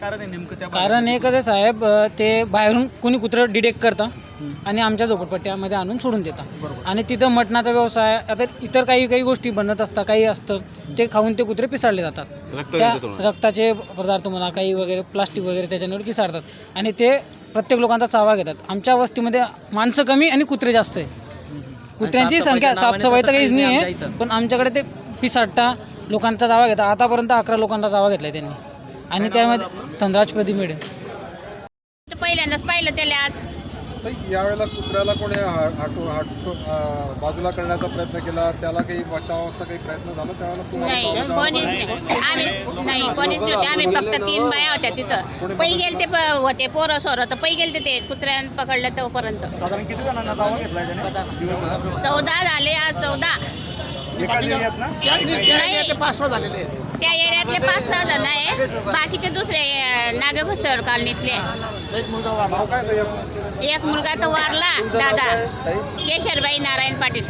कारण आहे नेमकं त्या कारण एकच आहे साहेब ते बाहेरून कोणी कुत्रं डिटेक्ट करतं आणि आमच्या झोपडपट्ट्यामध्ये आणून सोडून देतात. आणि तिथं मटणाचा व्यवसाय आता इतर काही काही गोष्टी बनत असतात काही असतं ते खाऊन ते कुत्रे पिसाळले जातात. त्या रक्ताचे पदार्थ म्हणा काही वगैरे प्लास्टिक वगैरे त्याच्यावर पिसाळतात आणि ते प्रत्येक लोकांचा चावा घेतात. आमच्या वस्तीमध्ये माणसं कमी आणि कुत्रे जास्त आहे. कुत्र्यांची संख्या साफसफाई तर काहीच नाही आहे पण आमच्याकडे ते पिसाटा लोकांचा दावा घेतात. आतापर्यंत अकरा लोकांचा दावा घेतला त्यांनी. आणि त्यामध्ये धनराज प्रदीप मेडे. पहिल्यांदाच पाहिलं त्याला आज. तर यावेळेला कुत्र्याला कोणी हा- हाटू हाटू अं, बाजूला करण्याचा प्रयत्न केला त्याला काही बचावाचा काही प्रयत्न झाला त्यावेळेला नाही कोणीच राहावं नाही. आम्ही नाही कोणीच नव्हते. आम्ही फक्त तीन बाया होत्या तिथं. पै गेले ते प- होते पोरं सोरं. तर पै गेले ते कुत्र्यानं पकडलं तोपर्यंत. साधारण किती जणांना दावा घेतलाय त्याने? दिवसभरात? चौदा झाले आज चौदा. ना? नाही. पाच सहा झालेले आहेत. त्या एरियातले पाच सहा जण आहे. बाकीचे दुसरे नागे कॉलनीतले. एक मुलगा तो एक मुलगा तर वारला दादा. केशरबाई नारायण पाटील.